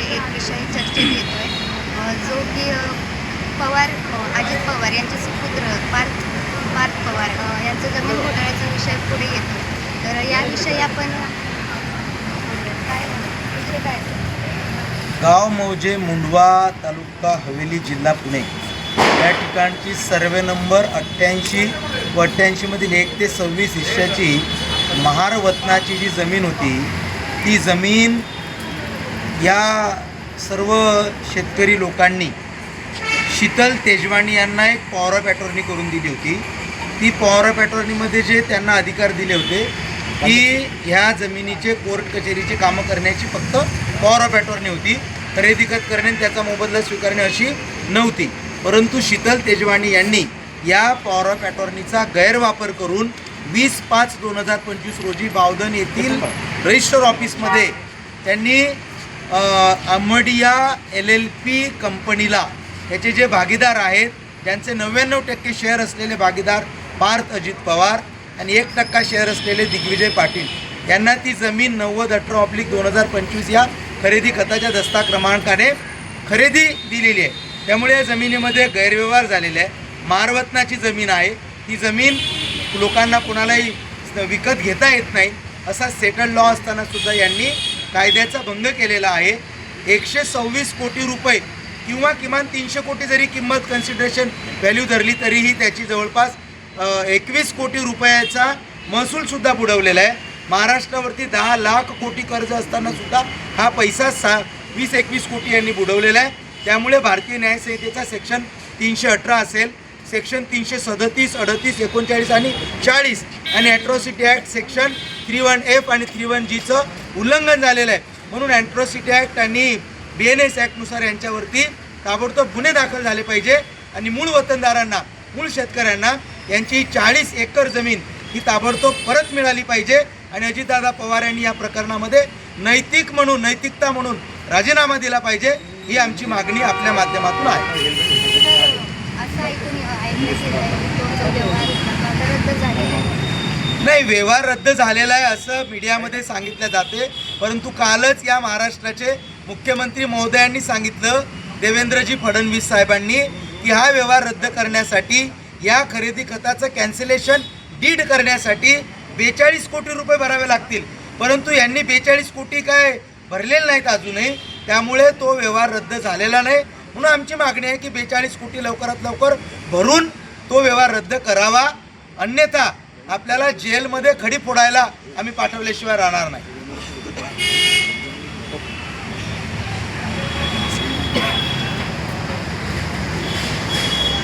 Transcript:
एक विषय चर्चेत येतोय. अ, जो की पवार अजित पवार यांचे सुपुत्र पार्थ पार्थ पवार यांचं जमीन घोटाळ्याचा विषय पुढे येतो. तर याविषयी आपण काय काय? गाव मौजे मुंडवा तालुका हवेली जिल्हा पुणे. या ठिकाणची सर्वे नंबर अठ्ठ्याऐंशी व अठ्ठ्याऐंशीमधील एक ते सव्वीस हिश्श्याची महारवतनाची जी जमीन होती ती जमीन या सर्व शेतकरी लोकांनी शीतल तेजवानी यांना एक पॉवर ऑफ अटॉर्नी करून दिली होती. ती पॉवर ऑफ अटॉर्नीमध्ये जे त्यांना अधिकार दिले होते की ह्या जमिनीचे कोर्ट कचेरीची कामं करण्याची फक्त पॉवर ऑफ अटॉर्नी होती. खरेदी खत करणे त्याचा मोबदला स्वीकारणे अशी नव्हती. परंतु शीतल तेजवानी यांनी या पॉवर ऑफ अटॉर्नीचा गैरवापर करून वीस पाच दोन हजार पंचवीस रोजी बावधन येथील रजिस्टर ऑफिसमध्ये त्यांनी अमडिया एल एल पी कंपनीला याचे जे भागीदार आहेत ज्यांचे नव्याण्णव टक्के शेअर असलेले भागीदार पार्थ अजित पवार आणि एक टक्का शेअर असलेले दिग्विजय पाटील. यांना ती जमीन नव्वद अठरा ऑब्लिक दोन हजार पंचवीस या खरेदी खताच्या दस्ता क्रमांकाने खरेदी दिलेली आहे. त्यामुळे या जमिनीमध्ये गैरव्यवहार झालेले आहे मारवतनाची जमीन आहे. ती जमीन लोकांना कुणालाही विकत घेता येत नाही असा सेटल लॉ असताना सुद्धा यांनी कायद्याचा भंग केलेला आहे. एकशे सव्वीस कोटी रुपये किंवा किमान तीनशे कोटी जरी किंमत कन्सिडरेशन व्हॅल्यू धरली तरीही त्याची जवळपास एकवीस कोटी रुपयाचा महसूलसुद्धा बुडवलेला आहे. महाराष्ट्रावरती दहा लाख कोटी कर्ज असतानासुद्धा हा पैसा सा वीस एकवीस कोटी यांनी बुडवलेला आहे. त्यामुळे भारतीय न्यायसंहितेचा सेक्शन तीनशे अठरा असेल. सेक्शन तीनशे सदतीस अडतीस एकोणचाळीस आणि चाळीस. आणि atrocity act section three one F आणि थ्री वन जीचं उल्लंघन झालेलं आहे. म्हणून अँट्रोसिटी ॲक्ट आणि बी एन एस ॲक्टनुसार यांच्यावरती ताबडतोब गुन्हे दाखल झाले पाहिजे. आणि मूळ वतनदारांना मूळ शेतकऱ्यांना यांची चाळीस एकर जमीन ही ताबडतोब परत मिळाली पाहिजे. आणि अजितदादा पवार यांनी या प्रकरणामध्ये नैतिक म्हणून नैतिकता म्हणून राजीनामा दिला पाहिजे ही आमची मागणी आपल्या माध्यमातून आहे. असं ऐकून नाही व्यवहार रद्द झालेला आहे असं मीडियामध्ये सांगितलं जाते. परंतु कालच या महाराष्ट्राचे मुख्यमंत्री महोदयांनी सांगितलं देवेंद्रजी फडणवीस साहेबांनी की हा व्यवहार रद्द करण्यासाठी या खरेदी खताचं कॅन्सलेशन डीड करण्यासाठी बेचाळीस कोटी रुपये भरावे लागतील. परंतु यांनी बेचाळीस कोटी काय भरलेले नाहीत अजूनही. त्यामुळे तो व्यवहार रद्द झालेला नाही. म्हणून आमची मागणी आहे की बेचाळीस कोटी लवकरात लवकर भरून तो व्यवहार रद्द करावा. अन्यथा आपल्याला जेलमध्ये खडी फोडायला आम्ही पाठवल्याशिवाय राहणार नाही.